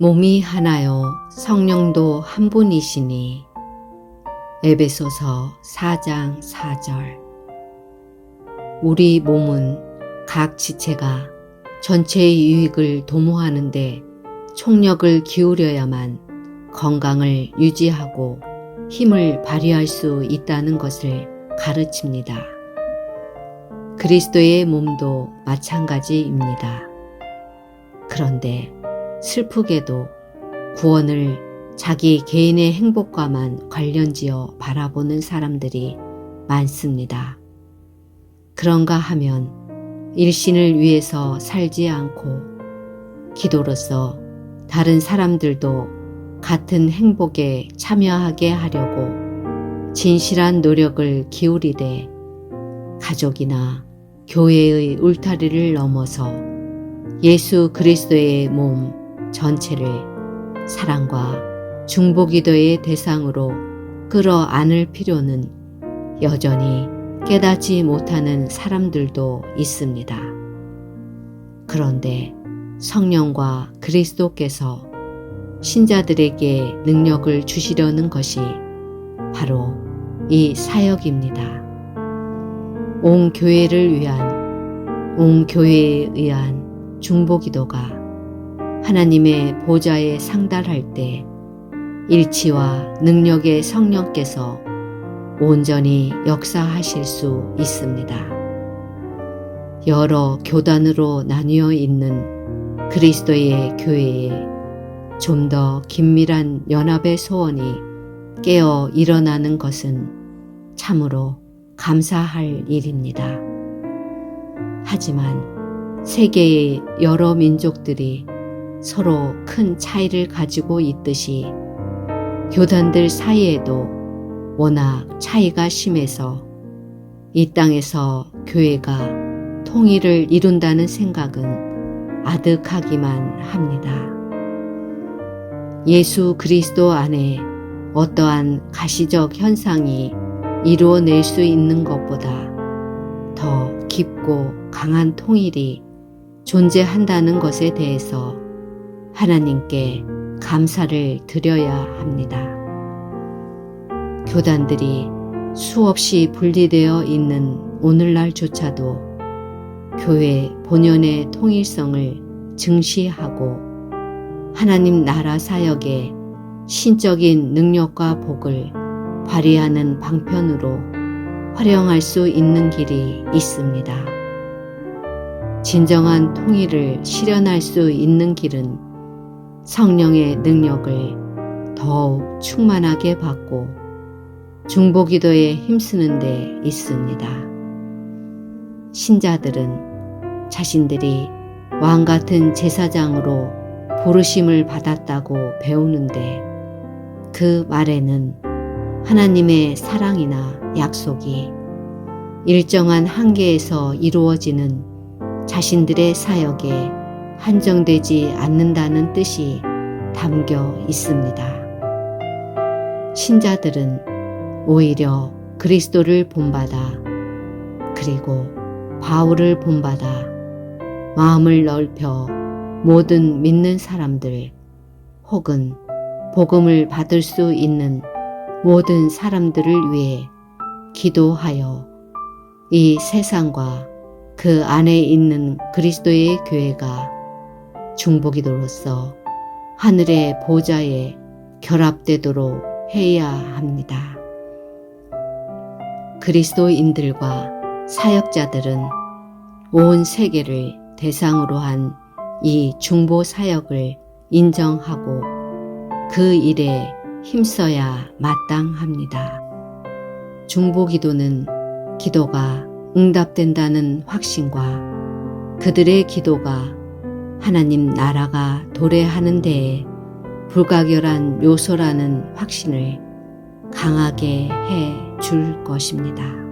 몸이 하나요 성령도 한 분이시니 에베소서 4장 4절 우리 몸은 각 지체가 전체의 유익을 도모하는데 총력을 기울여야만 건강을 유지하고 힘을 발휘할 수 있다는 것을 가르칩니다. 그리스도의 몸도 마찬가지입니다. 그런데 슬프게도 구원을 자기 개인의 행복과만 관련지어 바라보는 사람들이 많습니다. 그런가 하면 일신을 위해서 살지 않고 기도로서 다른 사람들도 같은 행복에 참여하게 하려고 진실한 노력을 기울이되 가족이나 교회의 울타리를 넘어서 예수 그리스도의 몸 전체를 사랑과 중보기도의 대상으로 끌어안을 필요는 여전히 깨닫지 못하는 사람들도 있습니다. 그런데 성령과 그리스도께서 신자들에게 능력을 주시려는 것이 바로 이 사역입니다. 온 교회를 위한, 온 교회에 의한 중보기도가 하나님의 보좌에 상달할 때 일치와 능력의 성령께서 온전히 역사하실 수 있습니다. 여러 교단으로 나뉘어 있는 그리스도의 교회에 좀 더 긴밀한 연합의 소원이 깨어 일어나는 것은 참으로 감사할 일입니다. 하지만 세계의 여러 민족들이 서로 큰 차이를 가지고 있듯이 교단들 사이에도 워낙 차이가 심해서 이 땅에서 교회가 통일을 이룬다는 생각은 아득하기만 합니다. 예수 그리스도 안에 어떠한 가시적 현상이 이루어낼 수 있는 것보다 더 깊고 강한 통일이 존재한다는 것에 대해서 하나님께 감사를 드려야 합니다. 교단들이 수없이 분리되어 있는 오늘날조차도 교회 본연의 통일성을 증시하고 하나님 나라 사역에 신적인 능력과 복을 발휘하는 방편으로 활용할 수 있는 길이 있습니다. 진정한 통일을 실현할 수 있는 길은 성령의 능력을 더욱 충만하게 받고 중보기도에 힘쓰는 데 있습니다. 신자들은 자신들이 왕 같은 제사장으로 부르심을 받았다고 배우는데 그 말에는 하나님의 사랑이나 약속이 일정한 한계에서 이루어지는 자신들의 사역에 한정되지 않는다는 뜻이 담겨 있습니다. 신자들은 오히려 그리스도를 본받아 그리고 바울을 본받아 마음을 넓혀 모든 믿는 사람들 혹은 복음을 받을 수 있는 모든 사람들을 위해 기도하여 이 세상과 그 안에 있는 그리스도의 교회가 중보기도로서 하늘의 보좌에 결합되도록 해야 합니다. 그리스도인들과 사역자들은 온 세계를 대상으로 한 이 중보 사역을 인정하고 그 일에 힘써야 마땅합니다. 중보 기도는 기도가 응답된다는 확신과 그들의 기도가 하나님 나라가 도래하는 데에 불가결한 요소라는 확신을 강하게 해 줄 것입니다.